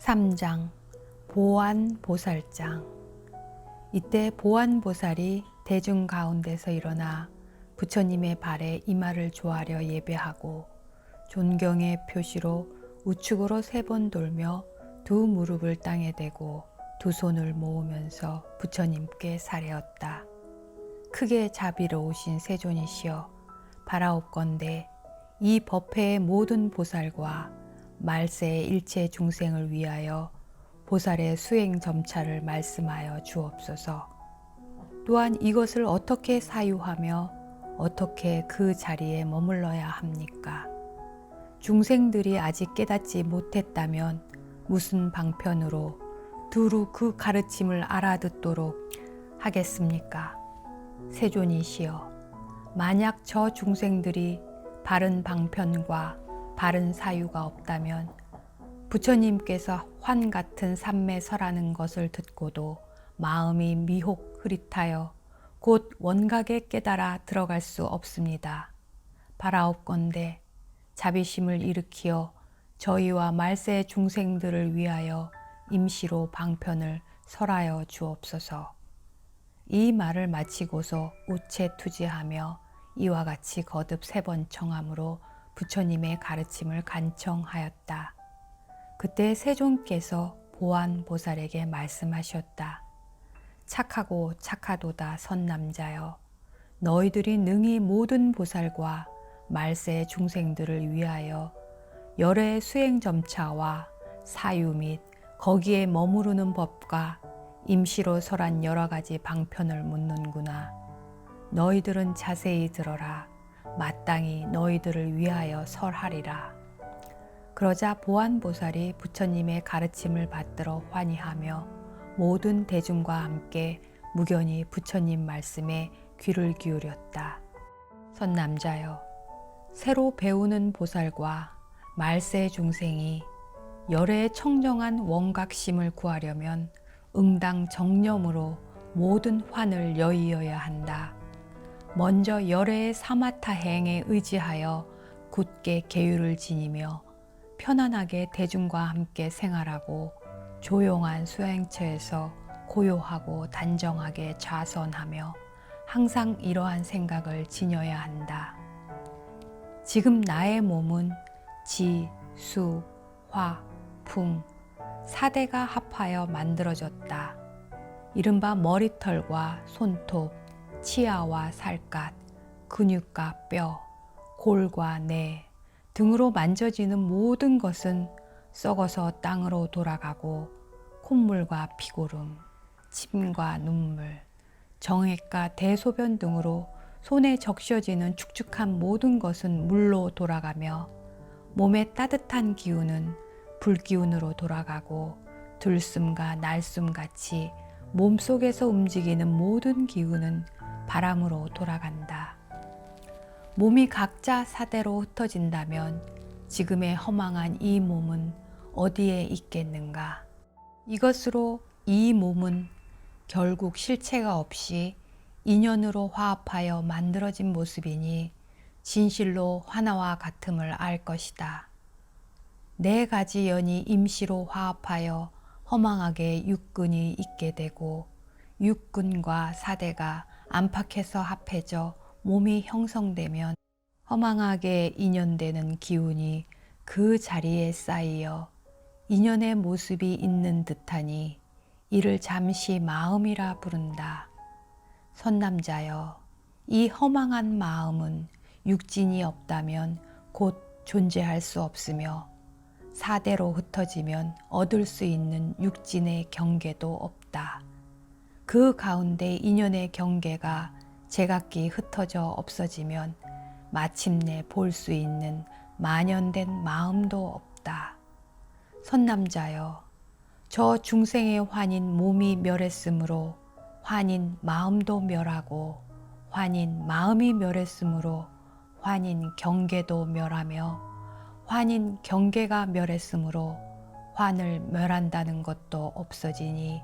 3장 보안 보살장 이때 보안 보살이 대중 가운데서 일어나 부처님의 발에 이마를 조아려 예배하고 존경의 표시로 우측으로 세 번 돌며 두 무릎을 땅에 대고 두 손을 모으면서 부처님께 사례었다. 크게 자비로우신 세존이시여 바라옵건대 이 법회의 모든 보살과 말세의 일체 중생을 위하여 보살의 수행 점차를 말씀하여 주옵소서. 또한 이것을 어떻게 사유하며 어떻게 그 자리에 머물러야 합니까? 중생들이 아직 깨닫지 못했다면 무슨 방편으로 두루 그 가르침을 알아듣도록 하겠습니까? 세존이시여, 만약 저 중생들이 바른 방편과 바른 사유가 없다면 부처님께서 환 같은 삼매 설하는 것을 듣고도 마음이 미혹 흐릿하여 곧 원각에 깨달아 들어갈 수 없습니다. 바라옵건대 자비심을 일으키어 저희와 말세 중생들을 위하여 임시로 방편을 설하여 주옵소서. 이 말을 마치고서 우체투지하며 이와 같이 거듭 세 번 청함으로 부처님의 가르침을 간청하였다. 그때 세존께서 보안 보살에게 말씀하셨다. 착하고 착하도다 선남자여 너희들이 능히 모든 보살과 말세 중생들을 위하여 열의 수행 점차와 사유 및 거기에 머무르는 법과 임시로 설한 여러 가지 방편을 묻는구나. 너희들은 자세히 들어라. 마땅히 너희들을 위하여 설하리라. 그러자 보안보살이 부처님의 가르침을 받들어 환희하며 모든 대중과 함께 무견히 부처님 말씀에 귀를 기울였다. 선남자여, 새로 배우는 보살과 말세 중생이 열의 청정한 원각심을 구하려면 응당 정념으로 모든 환을 여의어야 한다. 먼저 열의 사마타 행에 의지하여 굳게 계율을 지니며 편안하게 대중과 함께 생활하고 조용한 수행처에서 고요하고 단정하게 좌선하며 항상 이러한 생각을 지녀야 한다. 지금 나의 몸은 지, 수, 화, 풍, 사대가 합하여 만들어졌다. 이른바 머리털과 손톱, 치아와 살갗, 근육과 뼈, 골과 뇌 등으로 만져지는 모든 것은 썩어서 땅으로 돌아가고 콧물과 피고름, 침과 눈물, 정액과 대소변 등으로 손에 적셔지는 축축한 모든 것은 물로 돌아가며 몸의 따뜻한 기운은 불기운으로 돌아가고 들숨과 날숨 같이 몸속에서 움직이는 모든 기운은 바람으로 돌아간다. 몸이 각자 사대로 흩어진다면 지금의 허망한 이 몸은 어디에 있겠는가? 이것으로 이 몸은 결국 실체가 없이 인연으로 화합하여 만들어진 모습이니 진실로 하나와 같음을 알 것이다. 네 가지 연이 임시로 화합하여 허망하게 육근이 있게 되고 육근과 사대가 안팎에서 합해져 몸이 형성되면 허망하게 인연되는 기운이 그 자리에 쌓이어 인연의 모습이 있는 듯하니 이를 잠시 마음이라 부른다. 선남자여, 이 허망한 마음은 육진이 없다면 곧 존재할 수 없으며 사대로 흩어지면 얻을 수 있는 육진의 경계도 없다. 그 가운데 인연의 경계가 제각기 흩어져 없어지면 마침내 볼 수 있는 만연된 마음도 없다. 선남자여, 저 중생의 환인 몸이 멸했으므로 환인 마음도 멸하고 환인 마음이 멸했으므로 환인 경계도 멸하며 환인 경계가 멸했으므로 환을 멸한다는 것도 없어지니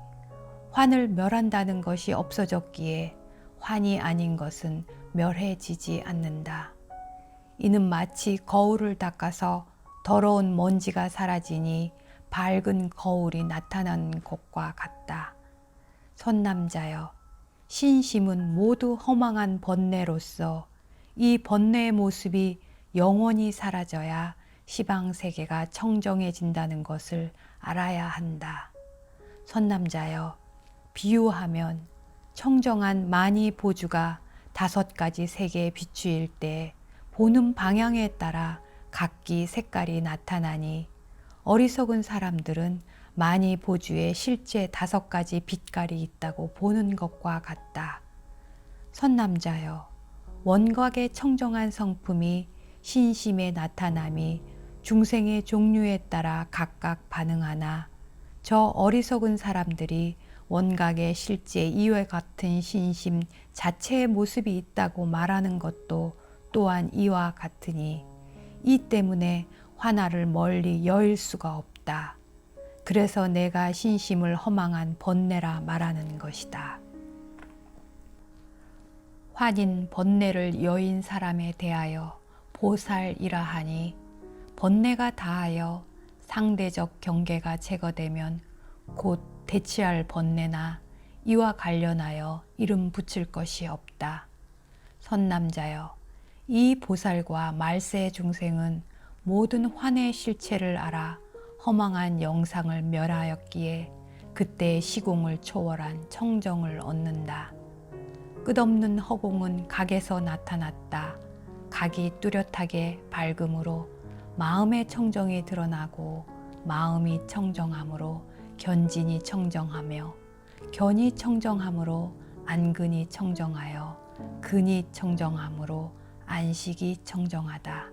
환을 멸한다는 것이 없어졌기에 환이 아닌 것은 멸해지지 않는다. 이는 마치 거울을 닦아서 더러운 먼지가 사라지니 밝은 거울이 나타나는 것과 같다. 선남자여, 신심은 모두 허망한 번뇌로서 이 번뇌의 모습이 영원히 사라져야 시방 세계가 청정해진다는 것을 알아야 한다. 선남자여, 비유하면 청정한 만이 보주가 다섯 가지 세계에 비추일 때 보는 방향에 따라 각기 색깔이 나타나니 어리석은 사람들은 많이 보주에 실제 다섯 가지 빛깔이 있다고 보는 것과 같다. 선남자여, 원각의 청정한 성품이 신심에 나타남이 중생의 종류에 따라 각각 반응하나 저 어리석은 사람들이 원각의 실제 이외 같은 신심 자체의 모습이 있다고 말하는 것도 또한 이와 같으니 이 때문에 화나를 멀리 여일 수가 없다. 그래서 내가 신심을 허망한 번뇌라 말하는 것이다. 환인 번뇌를 여인 사람에 대하여 보살이라 하니 번뇌가 다하여 상대적 경계가 제거되면 곧 대치할 번뇌나 이와 관련하여 이름 붙일 것이 없다. 선남자여, 이 보살과 말세 중생은 모든 환의 실체를 알아 허망한 영상을 멸하였기에 그때의 시공을 초월한 청정을 얻는다. 끝없는 허공은 각에서 나타났다. 각이 뚜렷하게 밝음으로 마음의 청정이 드러나고 마음이 청정함으로 견진이 청정하며 견이 청정함으로 안근이 청정하여 근이 청정함으로 안식이 청정하다.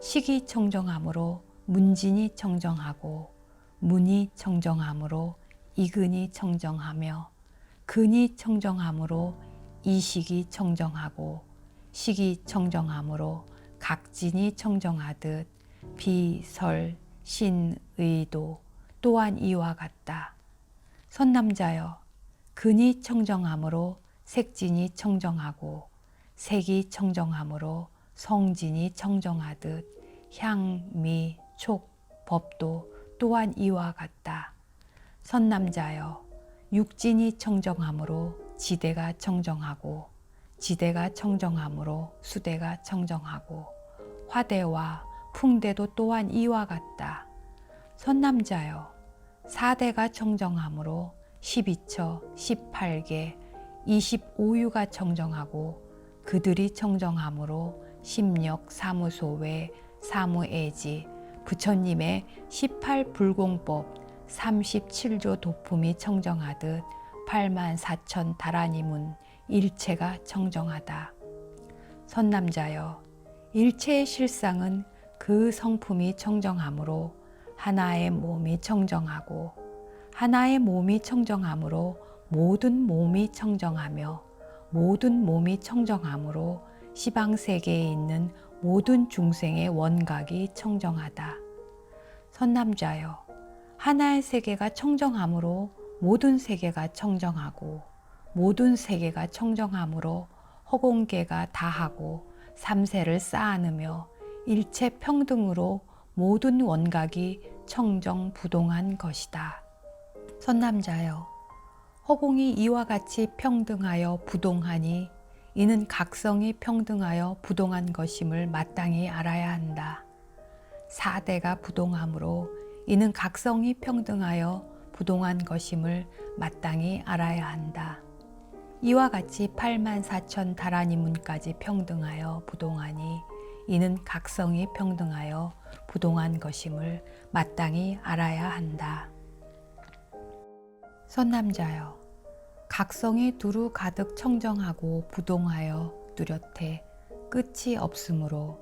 식이 청정함으로 문진이 청정하고 문이 청정함으로 이근이 청정하며 근이 청정함으로 이식이 청정하고 식이 청정함으로 각진이 청정하듯 비설 신의도 또한 이와 같다. 선남자여 근이 청정함으로 색진이 청정하고 색이 청정함으로 성진이 청정하듯 향, 미, 촉, 법도 또한 이와 같다. 선남자여 육진이 청정함으로 지대가 청정하고 지대가 청정함으로 수대가 청정하고 화대와 풍대도 또한 이와 같다. 선남자여 사대가 청정함으로 12처, 18개, 25유가 청정하고 그들이 청정함으로 심력 사무소 외 사무애지 부처님의 18불공법 37조 도품이 청정하듯 8만 4천 다라니문 일체가 청정하다. 선남자여 일체의 실상은 그 성품이 청정함으로 하나의 몸이 청정하고 하나의 몸이 청정함으로 모든 몸이 청정하며 모든 몸이 청정함으로 시방 세계에 있는 모든 중생의 원각이 청정하다. 선남자여 하나의 세계가 청정함으로 모든 세계가 청정하고 모든 세계가 청정함으로 허공계가 다하고 삼세를 쌓아느며 일체 평등으로 모든 원각이 청정부동한 것이다. 선남자여, 허공이 이와 같이 평등하여 부동하니 이는 각성이 평등하여 부동한 것임을 마땅히 알아야 한다. 사대가 부동함으로 이는 각성이 평등하여 부동한 것임을 마땅히 알아야 한다. 이와 같이 8만 4천 다라니문까지 평등하여 부동하니 이는 각성이 평등하여 부동한 것임을 마땅히 알아야 한다. 선남자여, 각성이 두루 가득 청정하고 부동하여 뚜렷해 끝이 없으므로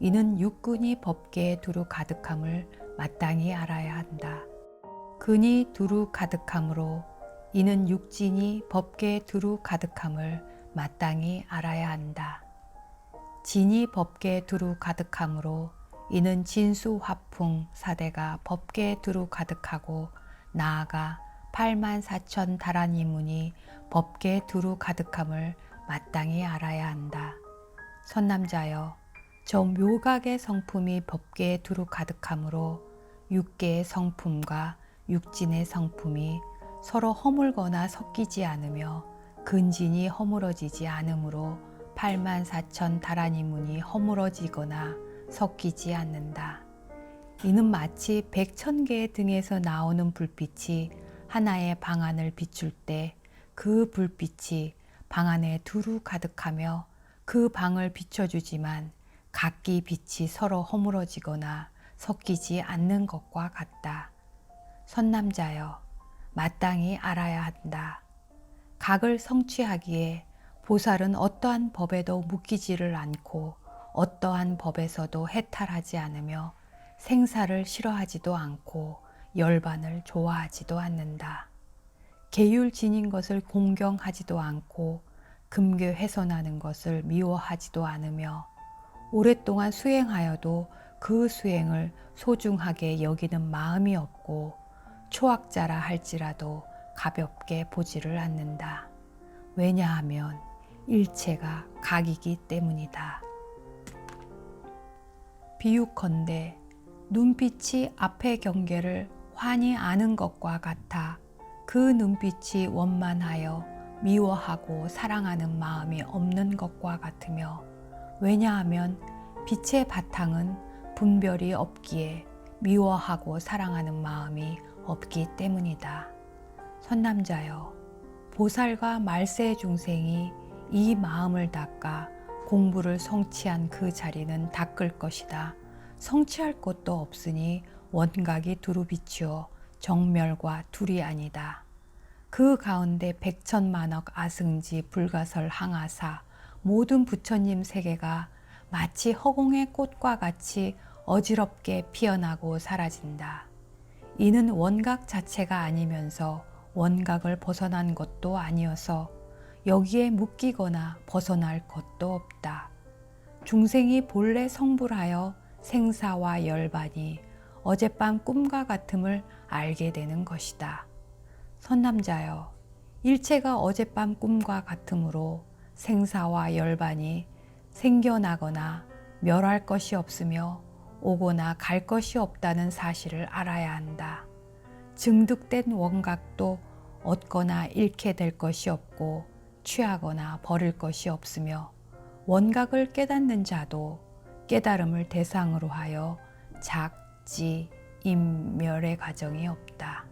이는 육근이 법계에 두루 가득함을 마땅히 알아야 한다. 근이 두루 가득함으로 이는 육진이 법계에 두루 가득함을 마땅히 알아야 한다. 진이 법계에 두루 가득함으로 이는 진수 화풍 사대가 법계에 두루 가득하고 나아가 8만 4천 다라니문이 법계에 두루 가득함을 마땅히 알아야 한다. 선남자여, 저 묘각의 성품이 법계에 두루 가득함으로 육계의 성품과 육진의 성품이 서로 허물거나 섞이지 않으며 근진이 허물어지지 않으므로 8만 4천 다라니 문이 허물어지거나 섞이지 않는다. 이는 마치 백천 개의 등에서 나오는 불빛이 하나의 방 안을 비출 때 그 불빛이 방 안에 두루 가득하며 그 방을 비춰주지만 각기 빛이 서로 허물어지거나 섞이지 않는 것과 같다. 선남자여, 마땅히 알아야 한다. 각을 성취하기에 보살은 어떠한 법에도 묶이지를 않고 어떠한 법에서도 해탈하지 않으며 생사를 싫어하지도 않고 열반을 좋아하지도 않는다. 계율 지닌 것을 공경하지도 않고 금괴 훼손하는 것을 미워하지도 않으며 오랫동안 수행하여도 그 수행을 소중하게 여기는 마음이 없고 초학자라 할지라도 가볍게 보지를 않는다. 왜냐하면 일체가 각이기 때문이다. 비유컨대 눈빛이 앞의 경계를 환히 아는 것과 같아 그 눈빛이 원만하여 미워하고 사랑하는 마음이 없는 것과 같으며 왜냐하면 빛의 바탕은 분별이 없기에 미워하고 사랑하는 마음이 없기 때문이다. 선남자여, 보살과 말세 중생이 이 마음을 닦아 공부를 성취한 그 자리는 닦을 것이다. 성취할 것도 없으니 원각이 두루 비추어 정멸과 둘이 아니다. 그 가운데 백천만억 아승지 불가설 항아사 모든 부처님 세계가 마치 허공의 꽃과 같이 어지럽게 피어나고 사라진다. 이는 원각 자체가 아니면서 원각을 벗어난 것도 아니어서 여기에 묶이거나 벗어날 것도 없다. 중생이 본래 성불하여 생사와 열반이 어젯밤 꿈과 같음을 알게 되는 것이다. 선남자여, 일체가 어젯밤 꿈과 같으므로 생사와 열반이 생겨나거나 멸할 것이 없으며 오거나 갈 것이 없다는 사실을 알아야 한다. 증득된 원각도 얻거나 잃게 될 것이 없고 취하거나 버릴 것이 없으며 원각을 깨닫는 자도 깨달음을 대상으로 하여 작지 인멸의 과정이 없다.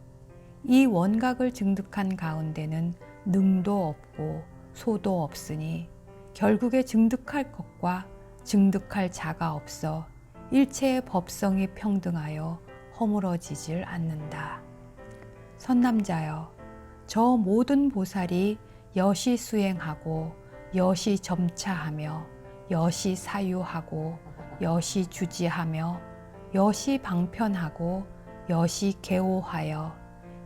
이 원각을 증득한 가운데는 능도 없고 소도 없으니 결국에 증득할 것과 증득할 자가 없어 일체의 법성이 평등하여 허물어지질 않는다. 선남자여, 저 모든 보살이 여시 수행하고 여시 점차하며 여시 사유하고 여시 주지하며 여시 방편하고 여시 개호하여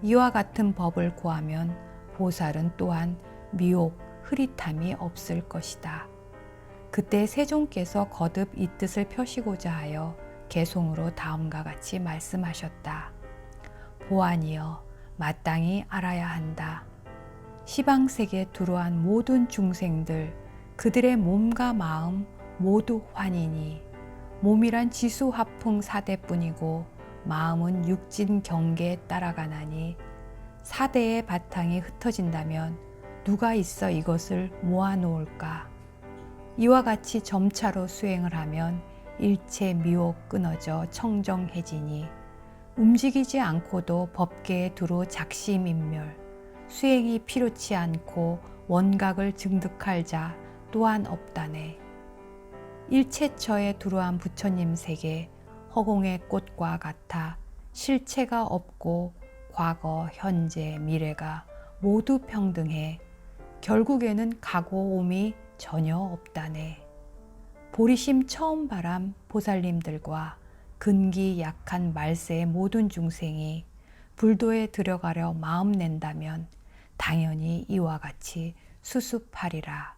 이와 같은 법을 구하면 보살은 또한 미혹, 흐릿함이 없을 것이다. 그때 세종께서 거듭 이 뜻을 펴시고자 하여 개송으로 다음과 같이 말씀하셨다. 보안이여 마땅히 알아야 한다. 시방 세계 두루한 모든 중생들 그들의 몸과 마음 모두 환이니 몸이란 지수 화풍 사대뿐이고 마음은 육진 경계에 따라가나니 사대의 바탕이 흩어진다면 누가 있어 이것을 모아놓을까? 이와 같이 점차로 수행을 하면 일체 미혹 끊어져 청정해지니 움직이지 않고도 법계에 두루 작심인멸 수행이 필요치 않고 원각을 증득할 자 또한 없다네. 일체처에 두루한 부처님 세계 허공의 꽃과 같아 실체가 없고 과거, 현재, 미래가 모두 평등해 결국에는 가고 옴이 전혀 없다네. 보리심 처음 바람 보살님들과 근기 약한 말세의 모든 중생이 불도에 들어가려 마음 낸다면 당연히 이와 같이 수습하리라.